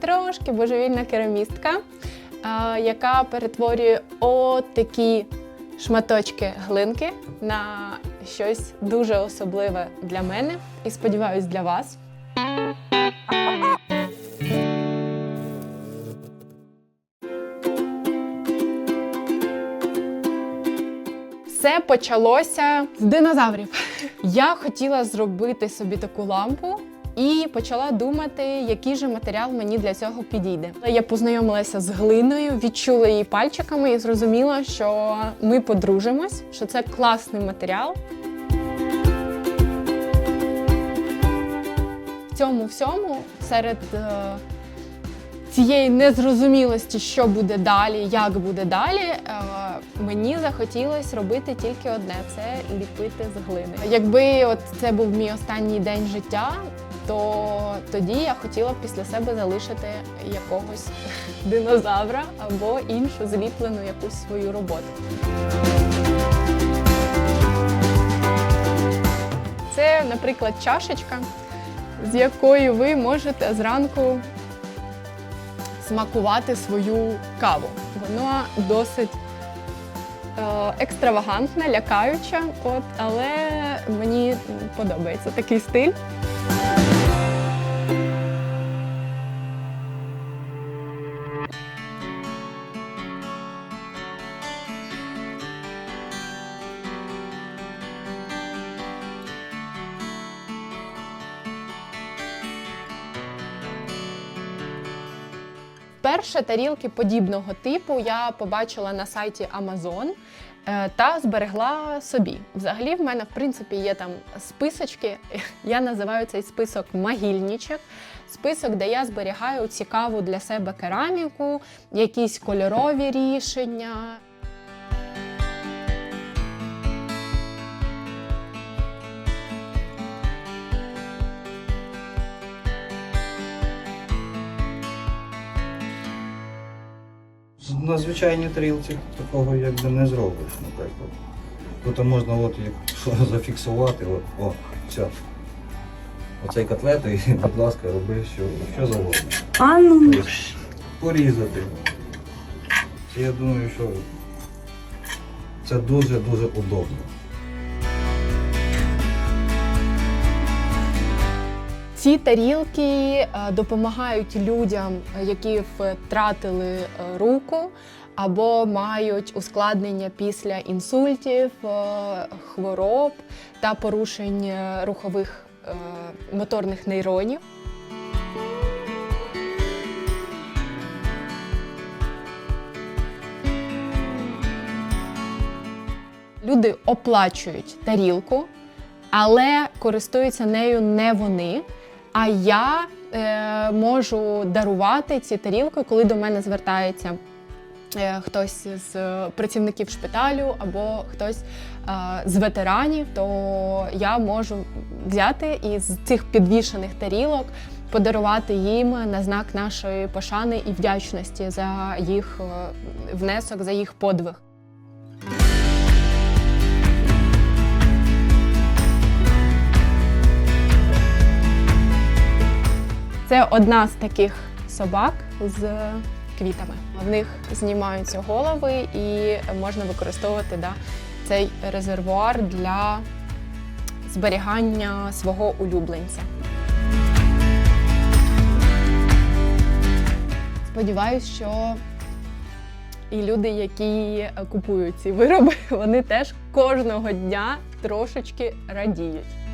трошки божевільна керамістка, яка перетворює отакі шматочки глинки на щось дуже особливе для мене і сподіваюсь для вас. Все почалося з динозаврів. Я хотіла зробити собі таку лампу і почала думати, який же матеріал мені для цього підійде. Я познайомилася з глиною, відчула її пальчиками і зрозуміла, що ми подружимось, що це класний матеріал. В цьому всьому серед е, цієї незрозумілості, що буде далі, як буде далі, е, мені захотілося робити тільки одне це ліпити з глини. Якби от це був мій останній день життя, то тоді я хотіла після себе залишити якогось динозавра або іншу зліплену якусь свою роботу. Це, наприклад, чашечка, з якої ви можете зранку смакувати свою каву. Вона досить е, екстравагантна, лякаюча, от, але мені подобається такий стиль. Перше тарілки подібного типу я побачила на сайті Amazon е, та зберегла собі. Взагалі, в мене в принципі є там списочки. Я називаю цей список могильничок. Список, де я зберігаю цікаву для себе кераміку, якісь кольорові рішення. На звичайній трілці такого якби не зробиш, наприклад. Тут можна от якщо зафіксувати, от, о, все. Оцей котлет і, будь ласка, роби що, що завгодно. А ну. Тобто, порізати. Це я думаю, що це дуже-дуже удобно. Ці тарілки е, допомагають людям, які втратили е, руку або мають ускладнення після інсультів, е, хвороб та порушень рухових моторних нейронів. Люди оплачують тарілку, але користуються нею не вони. А я е, можу дарувати ці тарілки, коли до мене звертається е, хтось з працівників шпиталю або хтось е, з ветеранів, то я можу взяти і з цих підвішених тарілок подарувати їм на знак нашої пошани і вдячності за їх е, внесок, за їх подвиг. Це одна з таких собак з квітами. В них знімаються голови і можна використовувати да, цей резервуар для зберігання свого улюбленця. Сподіваюсь, що і люди, які купують ці вироби, вони теж кожного дня трошечки радіють.